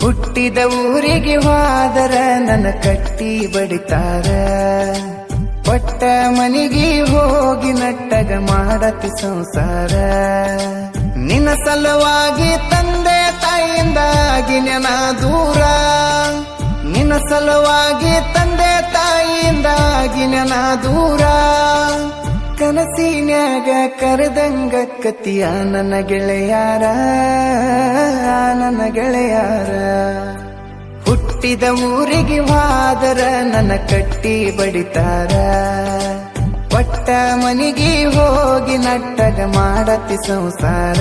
ಹುಟ್ಟಿದ ಊರಿಗೆ ಹೋದರ ನನ್ನ ಕಟ್ಟಿ ಬಡಿತಾರ. ಪಟ್ಟ ಮನೆಗೆ ಹೋಗಿ ನಟ್ಟಗ ಮಾಡತಿ ಸಂಸಾರ. ನಿನ್ನ ಸಲುವಾಗಿ ತಂದೆ ತಾಯಿಯಿಂದಾಗಿ ನೆನ ದೂರ. ನಿನ್ನ ಸಲುವಾಗಿ ತಂದೆ ತಾಯಿಯಿಂದಾಗಿ ನೆನ ದೂರ. ಕನಸಿನ್ಯಾಗ ಕರೆದಂಗ ಕತಿಯ ನನ್ನ ಗೆಳೆಯಾರ ನನ್ನ ಗೆಳೆಯಾರ. ಹುಟ್ಟಿದ ಊರಿಗೆ ವಾದರ ನನ್ನ ಕಟ್ಟಿ ಬಡಿತಾರ. ಪಟ್ಟ ಮನಿಗೆ ಹೋಗಿ ನಟ್ಟಗ ಮಾಡತಿ ಸಂಸಾರ.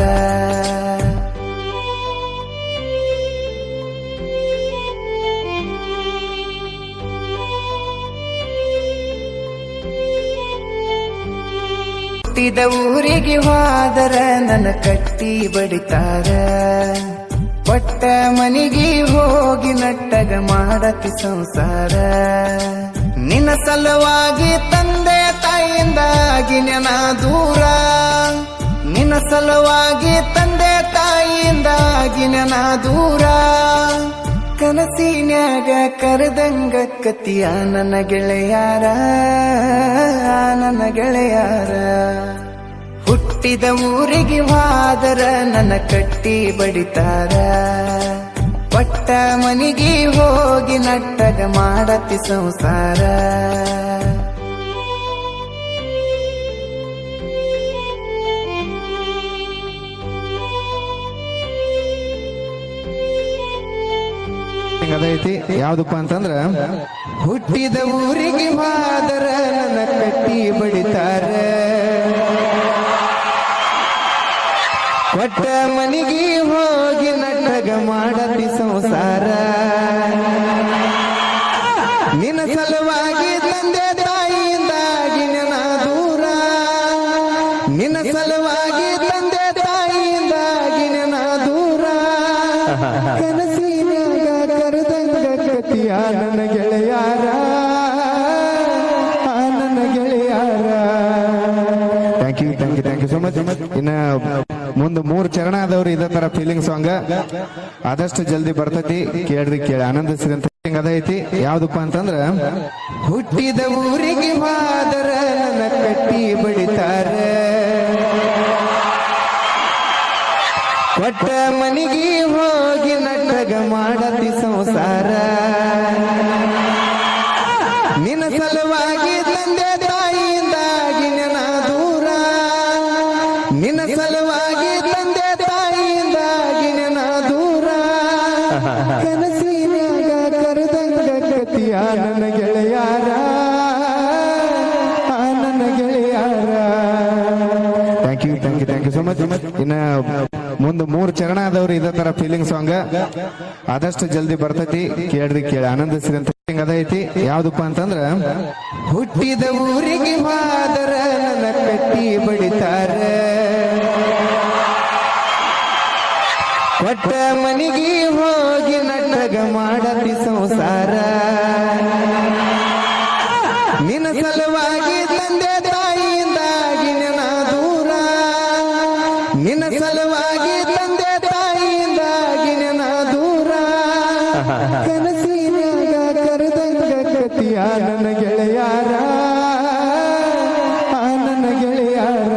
ಹುಟ್ಟಿದ ಊರಿಗೆ ಹೋದರ ನನ್ನ ಕಟ್ಟಿ ಬಡಿತಾರ. ಪಟ್ಟ ಮನೆಗೆ ಹೋಗಿ ನಟ್ಟಗ ಮಾಡತಿ ಸಂಸಾರ. ನಿನ್ನ ಸಲುವಾಗಿ ತಂದೆ ತಾಯಿಯಿಂದಾಗಿ ನೆನ ದೂರ. ನಿನ್ನ ಸಲುವಾಗಿ ತಂದೆ ತಾಯಿಯಿಂದಾಗಿ ನೆನ ದೂರ. ಕನಸಿನ್ಯಾಗ ಕರೆದಂಗ ಕತಿಯ ನನ್ನ ಗೆಳೆಯಾರ ನನ್ನ ಗೆಳೆಯಾರ. ಹುಟ್ಟಿದ ಊರಿಗೆ ವಾದರ ನನ್ನ ಕಟ್ಟಿ ಬಡಿತಾರ. ಪಟ್ಟ ಮನಿಗೆ ಹೋಗಿ ನಟ್ಟಗ ಮಾಡತಿ ಸಂಸಾರ. ಯಾವ್ದಪ್ಪ ಅಂತಂದ್ರ ಹುಟ್ಟಿದ ಊರಿಗೆ ಮಾದರ ನನ್ನ ಕಟ್ಟಿ ಕೊಟ್ಟ ಮನಿಗೆ ಹೋಗಿ ನಟ್ಟಗ ಮಾಡತಿ ಸಂಸಾರ. ನಿನ್ನ ಸಲುವಾಗಿ ತಂದೆ ತಾಯಿಯಿಂದಾಗಿ ನನ್ನ ದೂರ. ನಿನ್ನ ಸಲುವಾಗಿ ತಂದೆ ತಾಯಿಯಿಂದಾಗಿ ನನ್ನ ದೂರ. ಕನಸಿನಾಗ ಕರೆದಂಗ ಕತಿಯ ನನ್ನ ಗೆಳೆಯಾರ. ನನ್ನ ಗೆಳೆಯಾರ. Thank you thank you thank you so much ಇನ್ನ ಮುಂದ್ ಮೂರು ಚರಣ ಆದವ್ರಿ ಇದೇ ತರ ಫೀಲಿಂಗ್ ಸಾಂಗ್ ಆದಷ್ಟು ಜಲ್ದಿ ಬರ್ತೈತಿ ಕೇಳ್ರಿ ಕೇಳಿ. ಆನಂದಿಸಿದಂತ ಅದೈತಿ ಯಾವ್ದಪ್ಪ ಅಂತಂದ್ರ, ಹುಟ್ಟಿದ ಊರಿಗೆ ಮಾದರ ನನ್ನ ಕಟ್ಟಿ ಬಡಿತಾರ. ಕೊಟ್ಟ ಮನಿಗೆ ಹೋಗಿ ನಟಗ ಮಾಡತಿ thank you thank you thank you so much ಇನ್ನ ಮುಂದೆ ಮೂರು ಚರಣ ಅದಾವ್ರಿ ಇದೇ ತರ ಫೀಲಿಂಗ್ ಸಾಂಗ್ ಆದಷ್ಟು ಜಲ್ದಿ ಬರ್ತೈತಿ. ಕೇಳ್ರಿ ಕೇಳಿ. ಆನಂದಿಸ್ರಿ ಅಂತ ಅದೈತಿ ಯಾವ್ದಪ್ಪ ಅಂತಂದ್ರ, ಹುಟ್ಟಿದ ಊರಿಗೆ ಮಾದರ ನನ್ನ ಕಟ್ಟಿ ಬಡಿತಾರೆ. ಕೊಟ್ಟ ಮನೆಗೆ ಹೋಗಿ ನಟಗ ಮಾಡತಿ ಸಂಸಾರ. ನಿನ್ನ ಸಲುವಾಗಿ ತಂದೆ ಕನಸಿನಾಗ ಕರೆದಂಗ ಕತಿಯ ನನ್ನ ಗೆಳೆಯಾರ ಆ ನನ್ನ ಗೆಳೆಯಾರ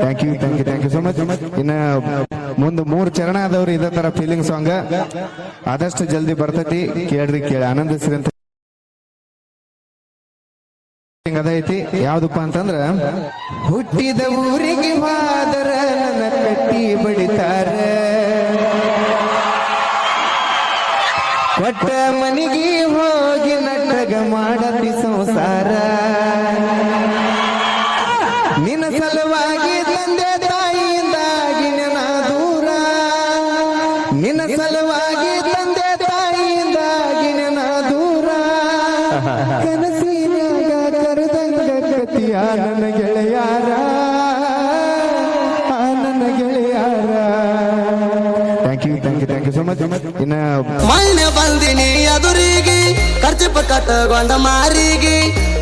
thank you thank you thank you so much ಇನ್ನ ಮುಂದ್ ಮೂರ್ ಚರಣ ಅದಾವ್ರಿ ಇದೇ ತರ ಫೀಲಿಂಗ್ ಸಾಂಗ್ ಆದಷ್ಟು ಜಲ್ದಿ ಬರ್ತೈತಿ. ಕೇಳ್ರಿ ಕೇಳಿ. ಆನಂದಿಸ್ರಿ ಅಂತ ಅದೈತಿ ಯಾವ್ದಪ್ಪ ಅಂತಂದ್ರ, ಹುಟ್ಟಿದ ಊರಿಗೆ ಹೋದರ ನನ್ನ ಕಟ್ಟಿ ಬಡಿತಾರ. ಕೊಟ್ಟ ಮನಿಗೆ ಹೋಗಿ ನಟ್ಟಗ ಮಾಡತಿ ಸಂಸಾರ. ನಿನ್ನ ಸಲುವಾಗಿ ತಂದೆ ತಾಯಿಯಿಂದಾಗಿ ನೆನ ದೂರ. ನಿನ್ನ ಸಲುವಾಗಿ ತಂದೆ ತಾಯಿಯಿಂದಾಗಿ ನೆನ ದೂರ. ಕನಸಿನಾಗ ಕರೆದಂಗ ಕತಿಯ ನನ್ನ ಥ್ಯಾಂಕ್ ಯು ಸೊ ಮಚ್ ಇನ್ನ ಮೈನೆ ಬಂದಿನಿ ಅದುರಿಗೆ, ಖರ್ಚು ಕಟ್ಟಗೊಂಡ ಮಾರಿಗೆ,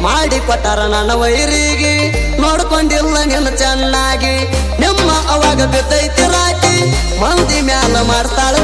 ಮಾಡಿ ಕೊಟ್ಟಾರ ನನ್ನ ವೈರಿಗೆ. ನೋಡ್ಕೊಂಡಿಲ್ಲ ನಿನ್ನ ಚೆನ್ನಾಗಿ, ನಿಮ್ಮ ಅವಾಗ ಬಿದ್ದೈತಿ ರಾಕಿ, ಮಂದಿ ಮ್ಯಾಲ ಮಾಡ್ತಾಳ